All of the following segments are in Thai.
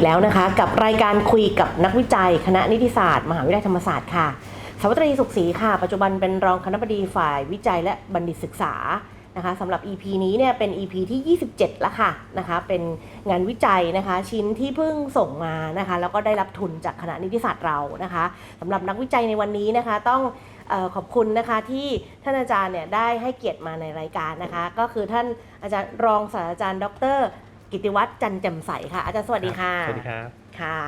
กแล้วนะคะ กับรายการคุยกับนักวิจัย คณะนิติศาสตร์ มหาวิทยาลัยธรรมศาสตร์ค่ะ สวัสดีสุขศรีค่ะ ปัจจุบันเป็นรองคณบดีฝ่ายวิจัยและบัณฑิตศึกษานะคะสำหรับ EP นี้เนี่ยเป็น EP ที่ 27 แล้วค่ะนะคะ เป็นงานวิจัยนะคะ ชิ้นที่เพิ่งส่งมานะคะ แล้วก็ได้รับทุนจากคณะนิติศาสตร์เรานะคะสำหรับนักวิจัยในวันนี้นะคะ ต้องออขอบคุณนะคะที่ท่านอาจารย์เนี่ยได้ให้เกียรติมาในรายการนะคะ ก็คือท่านอาจารย์รองศาสตราจารย์ ดร กิติวัตรจันแจ่มใสค่ะอาจารย์สวัสดีค่ะสวัสดีครับค่ะ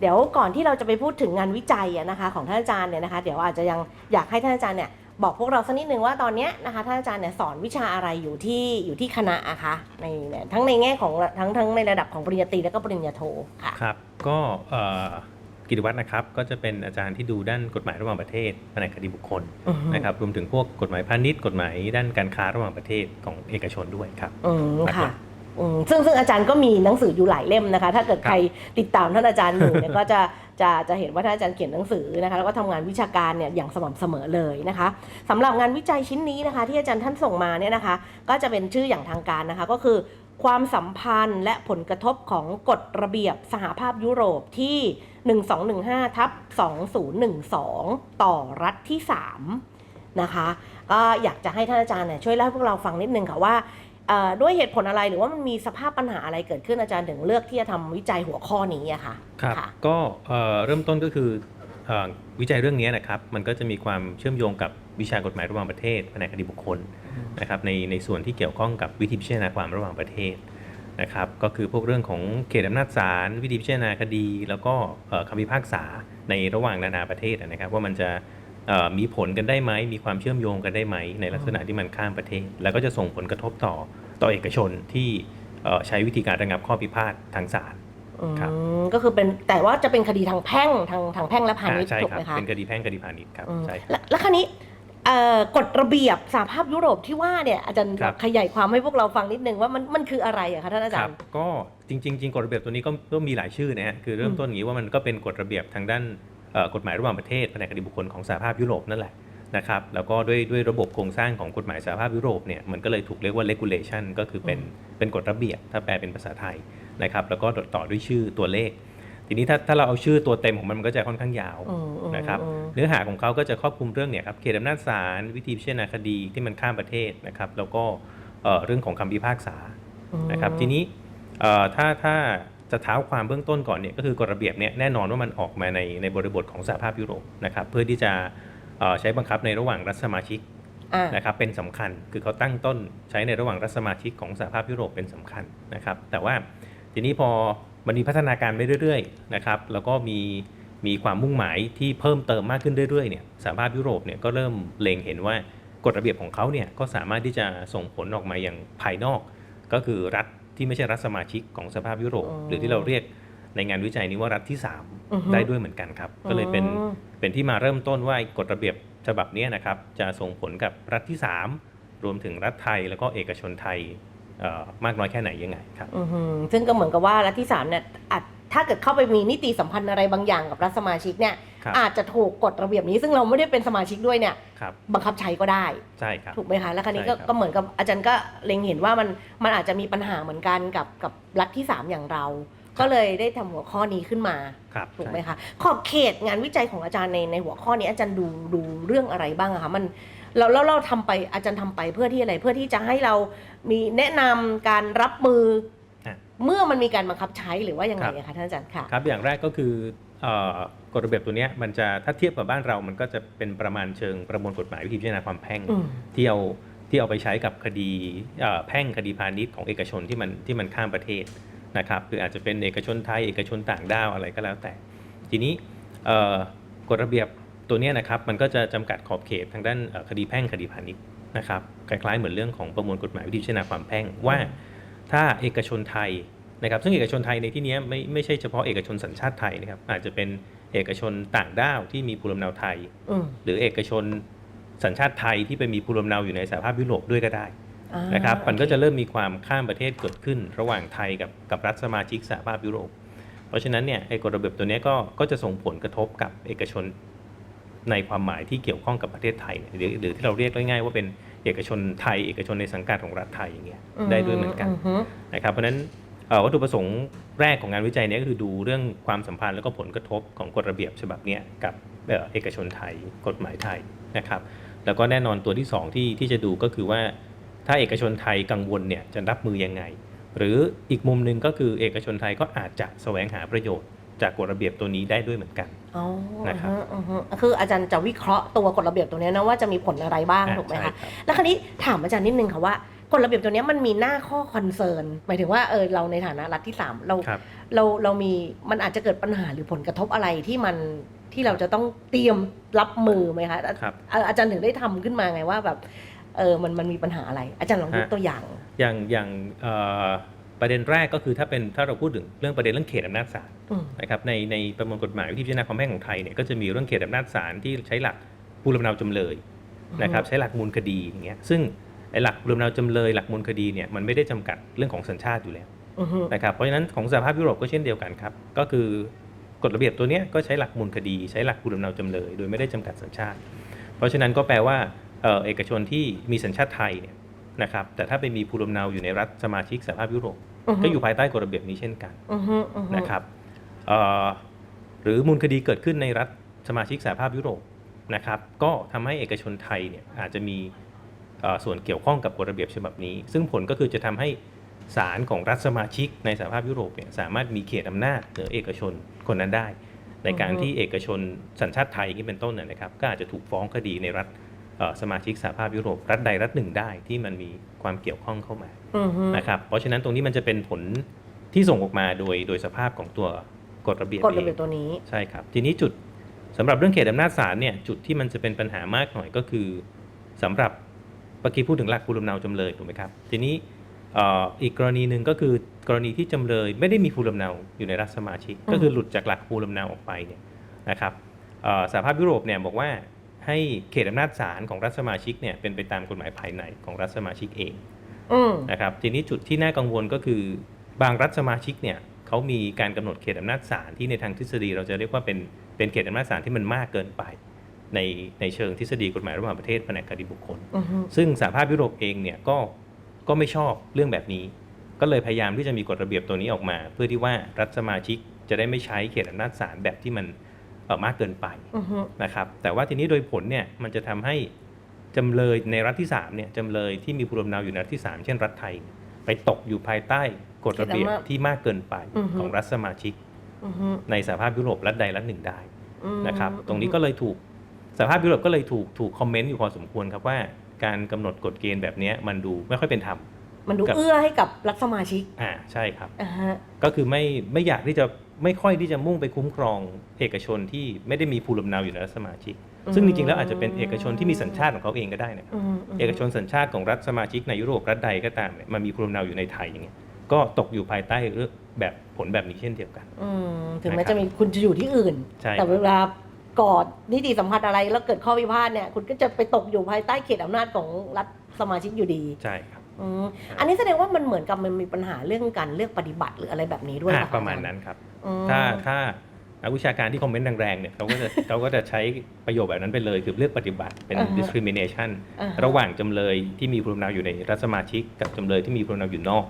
เดี๋ยวก่อนที่เราจะไปพูดถึงงานวิจัยอะนะคะ ของท่านอาจารย์เนี่ยนะคะ เดี๋ยวอาจจะยังอยากให้ท่านอาจารย์เนี่ยบอกพวกเราสักนิดนึงว่าตอนเนี้ยนะคะท่านอาจารย์เนี่ยสอนวิชาอะไรอยู่ที่อยู่ที่คณะอะคะในเนี่ยทั้งในแง่ของทั้งทั้งในระดับของปริญญาตรีและก็ปริญญาโทค่ะครับก็เอ่อกิติวัฒน์นะครับก็จะเป็นอาจารย์ที่ดูด้านกฎหมายระหว่างประเทศแผนกคดีบุคคลอือฮึนะครับรวมถึงพวกกฎหมายพาณิชย์กฎหมายด้านการค้าระหว่างประเทศของเอกชนด้วยครับอืมหลัค่ะกอืม ซึ่งซึ่งอาจารย์ก็มีหนังสืออยู่หลายเล่มนะคะ ถ้าเกิดครับใครติดตามท่านอาจารย์อยู่เนี่ยก็จะจะจะเห็นว่าท่านอาจารย์เขียนหนังสือนะคะแล้วก็ทำงานวิชาการเนี่ยอย่างสม่ำเสมอเลยนะคะสำหรับงานวิจัยชิ้นนี้นะคะ ที่อาจารย์ท่านส่งมาเนี่ยนะคะ ก็จะเป็นชื่ออย่างทางการนะคะก็คือความสัมพันธ์และผลกระทบของกฎระเบียบสหภาพยุโรปที่ 1215ทับ2012 ต่อรัฐที่ 3 นะคะ ก็อยากจะให้ท่านอาจารย์เนี่ยช่วยเล่าให้พวกเราฟังนิดนึงค่ะว่าเอ่อ ด้วยเหตุผลอะไรหรือว่ามันมีสภาพปัญหาอะไรเกิดขึ้นอาจารย์ถึงเลือกที่จะทำวิจัยหัวข้อนี้อะค่ะครับค่ะก็เอ่อเริ่มต้นก็คือเอ่อวิจัยเรื่องนี้นะครับมันก็จะมีความเชื่อมโยงกับวิชากฎหมายระหว่างประเทศแผนกคดีบุคคลนะครับในในส่วนที่เกี่ยวข้องกับวิธีพิจารณาความระหว่างประเทศนะครับก็คือพวกเรื่องของเขตอำนาจศาลวิธีพิจารณาคดี แล้วก็เอ่อคำพิพากษาในระหว่างนานาประเทศนะครับ ว่ามันจะเอ่อมีผลกันได้ไหมมีความเชื่อมโยงกันได้ไหมในลักษณะที่มันข้ามประเทศ แล้วก็จะส่งผลกระทบต่อ ต่อเอกชนที่เอ่อใช้วิธีการระงับข้อพิพาททางศาลครับอืมก็คือเป็นแต่ว่าจะเป็นคดีทางแพ่งทางทางแพ่งและพาณิชย์อ่าใช่ถูกครับไหมคะเป็นคดีแพ่งคดีพาณิชย์ครับอืมใช่ครับแล้วแล้วคราวนี้เอ่อกฎระเบียบสหภาพยุโรปที่ว่าเนี่ยอาจารย์ครับขยายความให้พวกเราฟังนิดนึงว่ามันมันคืออะไรอะคะท่านอาคจารรับย์ก็จริงๆจริงกฎระเบียบตัวนี้ก็ก็มีหลายชื่อนะฮะคือเริ่มต้นอย่างนี้ว่ามันก็เป็นกฎระเบียบทางด้านเอ่อกฎหมายระหว่างประเทศแผนกคดีบุคคลของสหภาพยุโรปนั่นแหละ นะครับแล้วก็ด้วยด้วยระบบโครงสร้างของกฎหมายสหภาพยุโรปเนี่ยมันก็เลยถูกเรียกว่า regulation ก็คือเป็นเป็นกฎระเบียบถ้าแปลเป็นภาษาไทยนะครับแล้วก็ต่อด้วยชื่อตัวเลข ทีนี้ถ้าถ้าเราเอาชื่อตัวเต็มของมันมันก็จะค่อนข้างยาวอืมอืมนะครับอืมเนื้อหาของเขาก็จะครอบคลุมเรื่องเนี่ยครับเขตอำนาจศาลวิธีพิจารณาคดีที่มันข้ามประเทศนะครับแล้วก็เอ่อเรื่องของคำพิพากษานะครับทีนี้เอ่อถ้าถ้าจะเท้าความเบื้องต้นก่อนเนี่ยก็คือกฎระเบียบเนี่ยแน่นอนว่ามันออกมาในในบริบทของสหภาพยุโรปนะครับเพื่อที่จะเอ่อ ใช้บังคับในระหว่างรัฐสมาชิกอ่านะครับเป็นสำคัญคือเขาตั้งต้นใช้ในระหว่างรัฐสมาชิกของสหภาพยุโรปเป็นสำคัญนะครับ แต่ว่าทีนี้พอมันมีพัฒนาการไปเรื่อยๆนะครับแล้วก็มีมีความมุ่งหมายที่เพิ่มเติมมากขึ้นเรื่อยๆเนี่ยสหภาพยุโรปเนี่ยก็เริ่มเล็งเห็นว่ากฎระเบียบของเขาเนี่ยก็สามารถที่จะส่งผลออกมาอย่างภายนอก ก็คือรัฐที่ไม่ใช่รัฐสมาชิกของสหภาพยุโรปอืมหรือที่เราเรียก ในงานวิจัยนี้ว่ารัฐที่สามอือฮึได้ด้วยเหมือนกันครับ ก็เลยเป็นอืมเป็นที่มาเริ่มต้นว่าไอ้กฎระเบียบฉบับเนี้ยนะครับ จะส่งผลกับรัฐที่ 3 รวมถึงรัฐไทยแล้วก็เอกชนไทยเอ่อมากน้อยแค่ไหนยังไงครับอือหือซึ่งก็เหมือนกับว่ารัฐที่สามเนี่ยอาจถ้าเกิดเข้าไปมีนิติสัมพันธ์อะไรบางอย่างกับรัฐสมาชิกเนี่ยครับอาจจะถูกกฎระเบียบนี้ซึ่งเราไม่ได้เป็นสมาชิกด้วยเนี่ยครับบังคับใช้ก็ได้ใช่ครับถูกไหมคะแล้วคราวนี้ก็ใช่ครับก็เหมือนกับอาจารย์ก็เล็งเห็นว่ามันมันอาจจะมีปัญหาเหมือนกันกับกับรัฐที่ 3 อย่างเรา ก็เลยได้ทำหัวข้อนี้ขึ้นมาครับถูกไหมใช่คะขอบเขตงานวิจัยของอาจารย์ในในหัวข้อนี้อาจารย์ดูดูเรื่องอะไรบ้างอะคะมันเราแล้วเราทำไปอาจารย์ทำไปเพื่อที่อะไรเพื่อที่จะให้เรามีแนะนำการรับมืออะเมื่อมันมีการบังคับใช้หรือว่ายังไงอะคะท่านอาจารย์ค่ะครับอย่างแรกก็คือเอ่อกฎระเบียบตัวเนี้ยมันจะถ้าเทียบกับบ้านเรา มันก็จะเป็นประมาณเชิงประมวลกฎหมายวิธีพิจารณาความแพ่งอืมที่เอาที่เอาไปใช้กับคดีเอ่อแพ่งคดีพาณิชย์ของเอกชนที่มันที่มันข้ามประเทศ นะครับคืออาจจะเป็นเอกชนไทยเอกชนต่างด้าวอะไรก็แล้วแต่ ทีนี้เอ่อกฎระเบียบตัวเนี้ยนะครับมันก็จะจำกัดขอบเขตทางด้านเอ่อคดีแพ่งคดีพาณิชย์นะครับคล้ายๆเหมือนเรื่องของประมวลกฎหมายวิธีพิจารณาความแพ่งว่า ถ้าเอกชนไทยนะครับซึ่งเอกชนไทยในที่เนี้ยไม่ไม่ใช่เฉพาะเอกชนสัญชาติไทยนะครับอาจจะเป็นเอกชนต่างด้าวที่มีภูมิลำเนาไทยอืมหรือเอกชนสัญชาติไทยที่ไปมีภูมิลำเนาอยู่ในสหภาพยุโรปด้วยก็ได้อ่า นะครับมันก็โอเคจะเริ่มมีความข้ามประเทศเกิดขึ้น ระหว่างไทยกับกับรัฐสมาชิกสหภาพยุโรป เพราะฉะนั้นเนี่ยไอ้กฎระเบียบตัวเนี้ยก็ก็จะส่งผลกระทบกับเอกชนในความหมายที่เกี่ยวข้องกับประเทศไทยเนี่ยหรือหรือที่เราเรียกง่ายๆว่าเป็นเอกชนไทย เอกชนในสังกัดของรัฐไทยอย่างเงี้ยได้ด้วยเหมือนกันฮึนะครับเพราะฉะนั้นเอ่อวัตถุประสงค์แรกของงานวิจัยเนี้ก็คือดูเรื่องความสัมพันธ์แล้วก็ผลกระทบของกฎระเบียบฉบับเนี้ยกับเอ่อเอกชนไทยกฎหมายไทยนะครับ แล้วก็แน่นอนตัวที่สองที่ที่จะดูก็คือว่า ถ้าเอกชนไทยกังวลเนี่ยจะรับมือยังไง หรืออีกมุมหนึ่งก็คือเอกชนไทยก็อาจจะแสวงหาประโยชน์จากกฎระเบียบตัวนี้ได้ด้วยเหมือนกันอ๋อนะครับอือฮึอือฮึคืออาจารย์จะวิเคราะห์ตัวกฎระเบียบตัวเนี้ยนะว่าจะมีผลอะไรบ้างอ่าถูกไหมใช่คะครับแล้วคราวนี้ถามอาจารย์นิดนึงค่ะว่ากฎระเบียบตัวเนี้ยมันมีหน้าข้อคอนเซิร์นหมายถึงว่าเออเราในฐานะรัฐที่สามเราครับเราเรามีมันอาจจะเกิดปัญหาหรือผลกระทบอะไรที่มันที่เราจะต้องเตรียมรับมือไหมคะอะครับอะอาจารย์ถึงได้ทำขึ้นมาไงว่าแบบ เออมันมันมีปัญหาอะไร อาจารย์ลองยกฮะตัวอย่าง อย่างอย่างเอ่อประเด็นแรกก็คือถ้าเป็นถ้าเราพูดถึงเรื่องประเด็นเรื่องเขตอำนาจศาลอืมนะครับในในประมวลกฎหมายวิธีพิจารณาความแพ่งของไทยเนี่ยก็จะมีเรื่องเขตอำนาจศาลที่ใช้หลักผู้รับเนาจำเลยนะครับใช้หลักมูลคดีอย่างเงี้ยซึ่งไอ้หลักผู้รับเนาจำเลยหลักมูลคดีเนี่ยมันไม่ได้จำกัดเรื่องของสัญชาติอยู่แล้วอือฮึนะครับเพราะฉะนั้นของสหภาพยุโรปก็เช่นเดียวกันครับ ก็คือกฎระเบียบตัวเนี้ยก็ใช้หลักมูลคดี ใช้หลักผู้รับเนาจำเลย โดยไม่ได้จำกัดสัญชาติ เพราะฉะนั้นก็แปลว่า เอ่อเอกชนที่มีสัญชาติไทยเนี่ยนะครับแต่ถ้าไปมีผู้รับเนาอยู่ในรัฐสมาชิกสหภาพยุโรปฮึก็อยู่ภายใต้กฎระเบียบนี้เช่นกันอือฮึอือฮึนะครับเอ่อหรือมูลคดีเกิดขึ้นในรัฐสมาชิกสหภาพยุโรปนะครับ ก็ทำให้เอกชนไทยเนี่ยอาจจะมีเอ่อส่วนเกี่ยวข้องกับกฎระเบียบฉบับนี้ ซึ่งผลก็คือจะทำให้ศาลของรัฐสมาชิกในสหภาพยุโรปเนี่ยสามารถมีเขตอำนาจเหนือเอกชนคนนั้นได้ ในการที่เอกชนสัญชาติไทยอย่างนี้เป็นต้นเนยนะครับ ก็อาจจะถูกฟ้องคดีในรัฐเอ่อ สมาชิกสหภาพยุโรปรัฐใดรัฐหนึ่งได้ที่มันมีความเกี่ยวข้องเข้ามาอือฮึนะครับเพราะฉะนั้นตรงนี้มันจะเป็นผลที่ส่งออกมาโดยโดยสภาพของตัวกฎระเบียบกฎระเบียบเองตัวนี้ใช่ครับ ทีนี้จุดสำหรับเรื่องเขตอำนาจศาลเนี่ยจุดที่มันจะเป็นปัญหามากหน่อยก็คือสำหรับเมื่อกี้พูดถึงหลักภูมิลำเนาจำเลยถูกไหมครับ ทีนี้เอ่ออีกกรณีหนึ่งก็คือกรณีที่จำเลยไม่ได้มีภูมิลำเนาอยู่ในรัฐสมาชิกอืมก็คือหลุดจากหลักภูมิลำเนาออกไปเนี่ยนะครับเอ่อสหภาพยุโรปเนี่ยบอกว่า ให้เขตอำนาจศาลของรัฐสมาชิกเนี่ยเป็นไปตามกฎหมายภายในของรัฐสมาชิกเองอืมนะครับทีนี้จุดที่น่ากังวลก็คือบางรัฐสมาชิกเนี่ยเขามีการกำหนดเขตอำนาจศาลที่ในทางทฤษฎี เราจะเรียกว่าเป็นเป็นเขตอำนาจศาลที่มันมากเกินไป ในในเชิงทฤษฎีกฎหมายระหว่างประเทศแผนกคดีบุคคลอือฮึซึ่งสหภาพยุโรปเองเนี่ยก็ก็ไม่ชอบเรื่องแบบนี้ ก็เลยพยายามที่จะมีกฎระเบียบตัวนี้ออกมา เพื่อที่ว่ารัฐสมาชิกจะได้ไม่ใช้เขตอำนาจศาลแบบที่มันเอ่อ มากเกินไปอือฮึนะครับ แต่ว่าทีนี้โดยผลเนี่ยมันจะทำให้จำเลยในรัฐที่3เนี่ยจำเลยที่มีภูมิลำเนาอยู่ในรัฐที่ 3 เช่นรัฐไทย ไปตกอยู่ภายใต้กฎระเบียบที่มากเกินไปของรัฐสมาชิกอือฮึในสหภาพยุโรปรัฐใดรัฐหนึ่งได้อืมนะครับ ตรงนี้ก็เลยถูกสหภาพยุโรปก็เลยถูกถูกคอมเมนต์อยู่พอสมควรครับว่าการกำหนดกฎเกณฑ์แบบเนี้ยมันดูไม่ค่อยเป็นธรรมมันดูกับเอื้อให้กับรัฐสมาชิก อ่าใช่ครับอ่าฮะก็คือไม่ไม่อยากที่จะ ไม่ค่อยที่จะมุ่งไปคุ้มครองเอกชนที่ไม่ได้มีภูมิลำเนาอยู่ในรัฐสมาชิก ซึ่งจริงๆแล้วอาจจะเป็นเอกชนที่มีสัญชาติของเขาเองก็ได้นะครับอืมมเอกชนสัญชาติของรัฐสมาชิกในยุโรปรัฐใดก็ตามเนี่ยมันมีภูมิลำเนาอยู่ในไทยอย่างเงี้ยก็ตกอยู่ภายใต้เรื่องแบบผลแบบนี้เช่นเดียวกันอืมถึงแม้นะครับจะมีคุณจะอยู่ที่อื่นใช่แต่เวลากอดนิติสัมพันธ์อะไรแล้วเกิดข้อพิพาทเนี่ยคุณก็จะไปตกอยู่ภายใต้เขตอำนาจของรัฐสมาชิกอยู่ดี ใช่ครับ อืมอันนี้แสดงว่ามันเหมือนกับมันมีปัญหาเรื่องการเลือกปฏิบัติหรืออะไรแบบนี้ด้วยอะเหอคประมาณอจย์นั้นครับ อืม ถ้าถ้านักวิชาการที่คอมเมนต์แรงๆเนี่ยเขาก็จะ เขาก็จะใช้ประโยคแบบนั้นไปเลย คือเลือกปฏิบัติเป็น อ่าฮะ discrimination อ่าฮระหว่างจำเลยที่มีภูมิลำเนาอยู่ในรัฐสมาชิก กับจำเลยที่มีภูมิลำเนาอยู่นอก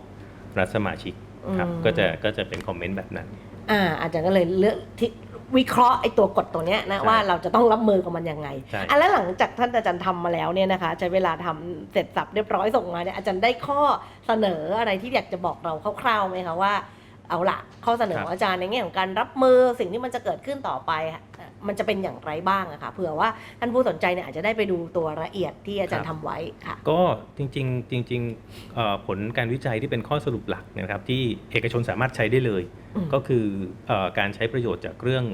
รัฐสมาชิกครับอืม ก็จะก็จะเป็นคอมเมนต์แบบนั้น อ่าอาจารย์ก็เลยเลือกที่ วิเคราะห์ไอ้ตัวกฎตัวเนี้ยนะใช่ว่าเราจะต้องรับมือกับมันยังไงใช่อะแล้วหลังจากท่านอาจารย์ทำมาแล้วเนี่ยนะคะ ใช้เวลาทำเสร็จสับเรียบร้อยส่งมาเนี่ยอาจารย์ได้ข้อเสนออะไรที่อยากจะบอกเราคร่าวๆไหมคะว่าเอาละข้อเสนอของอาจารย์ในแง่ของการรับมือสิ่งที่มันจะเกิดขึ้นต่อไปอะ มันจะเป็นอย่างไรบ้างอะค่ะเผื่อว่าท่านผู้สนใจเนี่ยอาจจะได้ไปดูตัวละเอียดที่อาจารย์ทำไว้ค่ะก็จริงๆจริงๆเอ่อผลการวิจัยที่เป็นข้อสรุปหลักนะครับที่เอกชนสามารถใช้ได้เลยอืมก็คือเออการใช้ประโยชน์จากเรื่อง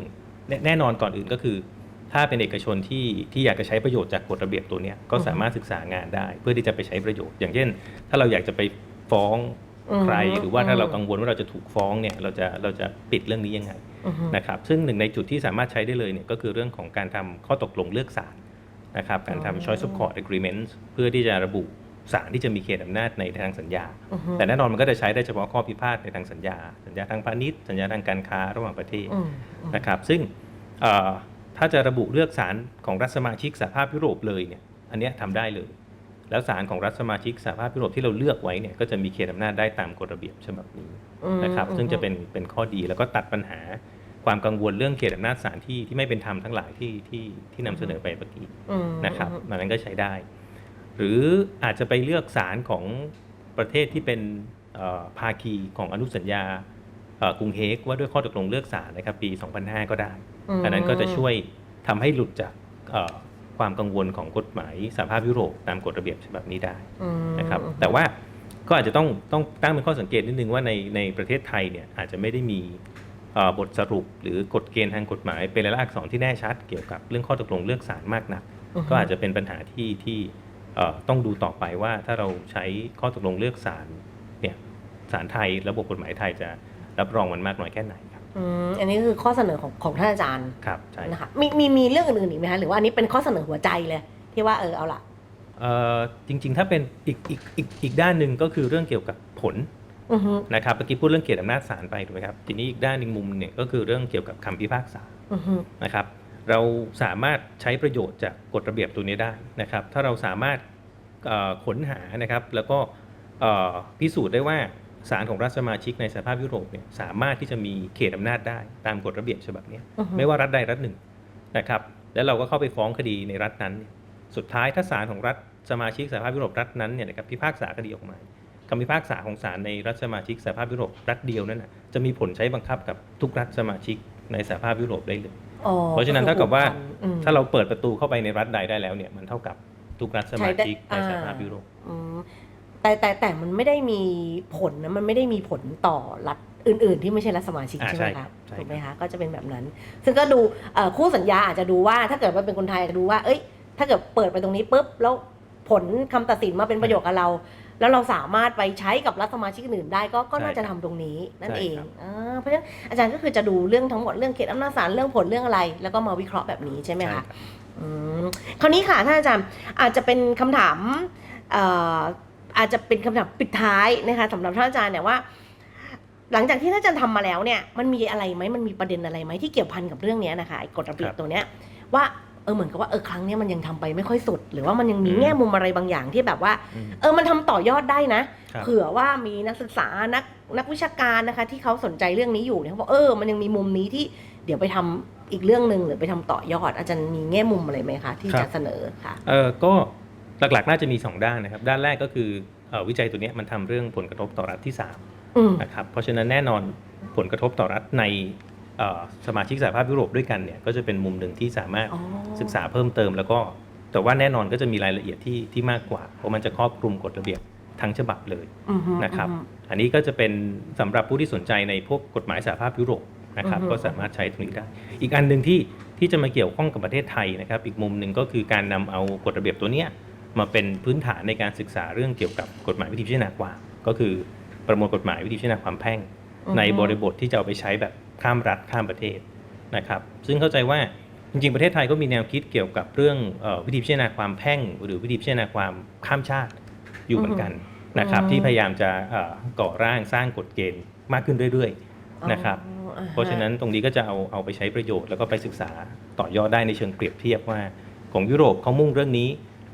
แน่แน่นอนก่อนอื่นก็คือ ถ้าเป็นเอกชนที่ที่อยากจะใช้ประโยชน์จากกฎระเบียบตัวเนี้ยก็สามารถศึกษางานได้ เพื่อที่จะไปใช้ประโยชน์ อย่างเช่น ถ้าเราอยากจะไปฟ้องใครอืมหรือว่าถ้าเรากังวลว่าเราจะถูกฟ้องเนี่ยเราจะเราจะปิดเรื่องนี้ยังไงอือฮึ นะครับซึ่งหนึ่งในจุดที่สามารถใช้ได้เลยเนี่ยก็คือเรื่องของการทำข้อตกลงเลือกศาลนะครับการอ๋อทำ choice of court agreement เพื่อที่จะระบุศาลที่จะมีเขตอำนาจในทางสัญญาอือฮึแต่แน่นอนมันก็จะใช้ได้เฉพาะข้อพิพาทในทางสัญญา สัญญาทางพาณิชย์สัญญาทางการค้าระหว่างประเทศอืมอืมนะครับ ซึ่งเอ่อถ้าจะระบุเลือกศาลของรัฐสมาชิกสหภาพยุโรปเลยเนี่ย อันเนี้ยทำได้เลย แล้วศาลของรัฐสมาชิกสหภาพยุโรปที่เราเลือกไว้เนี่ยก็จะมีเขตอำนาจได้ตามกฎระเบียบฉบับนี้อืมนะครับอืมซึ่งจะเป็นเป็นข้อดีแล้วก็ตัดปัญหา ความกังวลเรื่องเขตอำนาจศาลที่ที่ไม่เป็นธรรมทั้งหลายที่ที่ที่นำเสนอไปเมื่อกี้อืมนะครับอันนั้นก็ใช้ได้ หรืออาจจะไปเลือกศาลของประเทศที่เป็นเอ่อภาคีของอนุสัญญาเอ่อกรุงเฮกว่าด้วยข้อตกลงเลือกศาลนะครับ ปี 2005 ก็ได้มอันนั้นก็จะช่วยทำให้หลุดจากเอ่อความกังวลของกฎหมายสหภาพยุโรปตามกฎระเบียบฉบับนี้ได้อืมนะครับ แต่ว่าก็อาจจะต้องต้องตั้งเป็นข้อสังเกตนิดนึงว่าในในประเทศไทยเนี่ยอาจจะไม่ได้มีเอ่อ บทสรุปหรือกฎเกณฑ์ทางกฎหมาย เป็นรายลักษณ์อักษรที่แน่ชัดเกี่ยวกับเรื่องข้อตกลงเลือกศาลมากนัก ก็อาจจะเป็นปัญหาที่ที่เอ่อต้องดูต่อไปว่าถ้าเราใช้ข้อตกลงเลือกศาลเนี่ยศาลไทยระบบกฎหมายไทยจะรับรองมันมากน้อยแค่ไหนครับอืมอันนี้คือข้อเสนอของของท่านอาจารย์ครับใช่นะคะมีมีมีเรื่องอื่นๆอีกไหมคะหรือว่าอันนี้เป็นข้อเสนอหัวใจเลยที่ว่าเออเอาละเอ่อจริงๆ ถ้าเป็นอีกอีกอีกอีกด้านหนึ่งก็คือเรื่องเกี่ยวกับผลอือฮึ นะครับเมื่อกี้พูดเรื่องเขตอำนาจศาลไปถูกไหมครับทีนี้อีกด้านหนึ่งมุมเนี่ยก็คือเรื่องเกี่ยวกับคำพิพากษาอือฮึนะครับ เราสามารถใช้ประโยชน์จากกฎระเบียบตัวนี้ได้นะครับ ถ้าเราสามารถเอ่อค้นหานะครับ แล้วก็เอ่อพิสูจน์ได้ว่าศาลของรัฐสมาชิกในสหภาพยุโรปเนี่ยสามารถที่จะมีเขตอำนาจได้ตามกฎระเบียบฉบับเนี้ยอือฮึไม่ว่ารัฐใดรัฐหนึ่งนะครับ แล้วเราก็เข้าไปฟ้องคดีในรัฐนั้นเนี่ยสุดท้ายถ้าศาลของรัฐสมาชิกสหภาพยุโรปรัฐนั้นเนี่ยนะครับพิพากษาคดีออกมา คำพิพากษาของศาลในรัฐสมาชิกสหภาพยุโรปรัฐเดียวนั้นนะจะมีผลใช้บังคับกับทุกรัฐสมาชิกในสหภาพยุโรปได้เลยอ๋อเพราะฉะนั้นเท่ากับว่าอืมถ้าเราเปิดประตูเข้าไปในรัฐใดได้แล้วเนี่ยมันเท่ากับทุกรัฐสมาชิกใช้ในได้สหภาพอ่ายุโรปอืมแต่แต่แต่มันไม่ได้มีผลนะมันไม่ได้มีผลต่อรัฐอื่น ๆ ที่ไม่ใช่รัฐสมาชิกอ่าใช่ไหมใช่ครัคะบใช่ถูกไหมคะก็จะเป็นแบบนั้น ซึ่งก็ดูเอ่อคู่สัญญาอาจจะดูว่าถ้าเกิดว่าเป็นคนไทยอาจจะดูว่า เอ้ย ถ้าเกิดเปิดไปตรงนี้ปุ๊บแล้วผลคำตัดสินมาเป็นประโยชน์กับเรา แล้วเราสามารถไปใช้กับรัฐสมาชิกอื่นได้ก็ก็น่าจะทำตรงนี้นั่นเองอ่าเพราะฉะนั้นอาจารย์ก็คือจะดูเรื่องทั้งหมดเรื่องเขตอำนาจศาลเรื่องผลเรื่องอะไร แล้วก็มาวิเคราะห์แบบนี้ใช่ไหมใช่คะรับอืมคราวนี้ค่ะท่านอาจารย์อาจจะเป็นคำถามเอ่ออาจจะเป็นคำถามปิดท้ายนะคะสำหรับท่านอาจารย์เนี่ยว่า หลังจากที่ท่านอาจารย์ทำมาแล้วเนี่ยมันมีอะไรไหมมันมีประเด็นอะไรไหมที่เกี่ยวพันกับเรื่องเนี้ยนะคะไอ้กฎระเบียบตัวเนี้ยว่าเออเหมือนกับว่าเออครั้งเนี้ยมันยังทำไปไม่ค่อยสุด หรือว่ามันยังมีอืมแง่มุมอะไรบางอย่างที่แบบว่าอืมเออมันทำต่อยอดได้นะครับเผื่อว่ามีนักศึกษานักนักวิชาการนะคะ ที่เขาสนใจเรื่องนี้อยู่เนี่ยเขาบอกเออมันยังมีมุมนี้ที่เดี๋ยวไปทำอีกเรื่องหนึ่งหรือไปทำต่อยอด อาจารย์มีแง่มุมอะไรไหมคะที่ครัจะบเสนอค่ะเออก็หลักๆ น่าจะมี 2 ด้านนะครับ ด้านแรกก็คือเอ่อวิจัยตัวเนี้ยมันทำเรื่องผลกระทบต่อรัฐที่อืม3นะครับเพราะฉะนั้นแน่นอนผลกระทบต่อรัฐในเอ่อ สมาชิกสหภาพยุโรปด้วยกันเนี่ยก็จะเป็นมุมหนึ่งที่สามารถอ๋อศึกษาเพิ่มเติม แล้วก็แต่ว่าแน่นอนก็จะมีรายละเอียดที่ที่มากกว่า เพราะมันจะครอบคลุมกฎระเบียบทั้งฉบับเลยอือฮึนะครับอือฮึอันนี้ก็จะเป็นสำหรับผู้ที่สนใจในพวกกฎหมายสหภาพยุโรปนะครับอือฮึก็สามารถใช้ตรงนี้ได้ อีกอันหนึ่งที่ที่จะมาเกี่ยวข้องกับประเทศไทยนะครับ อีกมุมหนึ่งก็คือการนำเอากฎระเบียบตัวเนี้ยมาเป็นพื้นฐานในการศึกษาเรื่องเกี่ยวกับกฎหมายวิธีพิจารณาความก็คือประมวลกฎหมายวิธีพิจารณาความแพ่งอือฮึในบริบทที่จะเอาไปใช้แบบ ข้ามรัฐข้ามประเทศนะครับซึ่งเข้าใจว่าจริงๆ ประเทศไทยก็มีแนวคิดเกี่ยวกับเรื่องเออวิธีพิจารณาความแพ่ง หรือวิธีพิจารณาความข้ามชาติอยู่เหมือนกันนะครับอืมที่พยายามจะเอ่อก่อร่างสร้างกฎเกณฑ์มากขึ้นเรื่อยๆนะครับอ๋ออ่าฮเพราะฉะนั้นตรงนี้ก็จะเอาเอาไปใช้ประโยชน์แล้วก็ไปศึกษาต่อยอดได้ในเชิงเปรียบเทียบว่า ของยุโรปเขามุ่งเรื่องนี้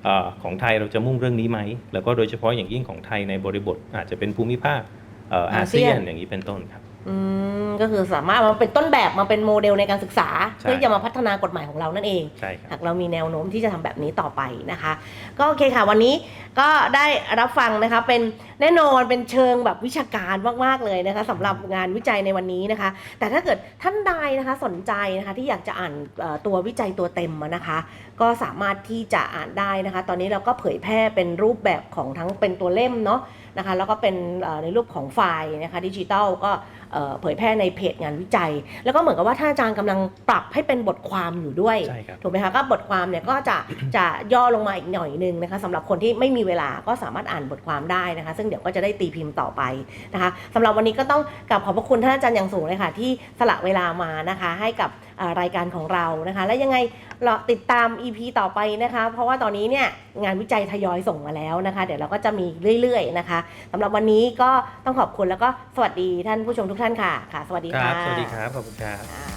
เออของไทยเราจะมุ่งเรื่องนี้ไหม แล้วก็โดยเฉพาะอย่างยิ่งของไทยในบริบทอาจจะเป็นภูมิภาคเอ่ออาเซียนอย่างนี้เป็นต้นครับ อืม ก็คือสามารถมาเป็นต้นแบบมาเป็นโมเดลในการศึกษาใช่เพื่อจะมาพัฒนากฎหมายของเรานั่นเอง ใช่ครับ หากเรามีแนวโน้มที่จะทำแบบนี้ต่อไปนะคะ ก็โอเคค่ะวันนี้ก็ได้รับฟังนะคะเป็นแน่นอนเป็นเชิงแบบวิชาการมากๆเลยนะคะสำหรับงานวิจัยในวันนี้นะคะ แต่ถ้าเกิดท่านใดนะคะสนใจนะคะที่อยากจะอ่านเอ่อตัววิจัยตัวเต็มอะนะคะ ก็สามารถที่จะอ่านได้นะคะ ตอนนี้เราก็เผยแพร่เป็นรูปแบบของทั้งเป็นตัวเล่มเนาะนะคะแล้วก็เป็นเอ่อในรูปของไฟล์นะคะดิจิตอลก็เอ่อเผยแพร่ในเพจงานวิจัย แล้วก็เหมือนกับว่าท่านอาจารย์กำลังปรับให้เป็นบทความอยู่ด้วยใช่ครับถูกไหมคะก็บทความเนี่ยก็จะจะย่อลงมาอีกหน่อยนึงนะคะสำหรับคนที่ไม่มีเวลาก็สามารถอ่านบทความได้นะคะ ซึ่งเดี๋ยวก็จะได้ตีพิมพ์ต่อไปนะคะสำหรับวันนี้ก็ต้องกราบขอบพระคุณท่านอาจารย์อย่างสูงเลยค่ะที่สละเวลามานะคะ ให้กับเอ่อรายการของเรานะคะ และยังไงเราติดตาม EP ต่อไปนะคะ เพราะว่าตอนนี้เนี่ยงานวิจัยทยอยส่งมาแล้วนะคะ เดี๋ยวเราก็จะมีเรื่อย ๆ นะคะสำหรับวันนี้ก็ต้องขอบคุณแล้วก็สวัสดีท่านผู้ชมทุกท่านค่ะค่ะ สวัสดีครัค่ะบ สวัสดีครับ ขอบคุณครับค่ะ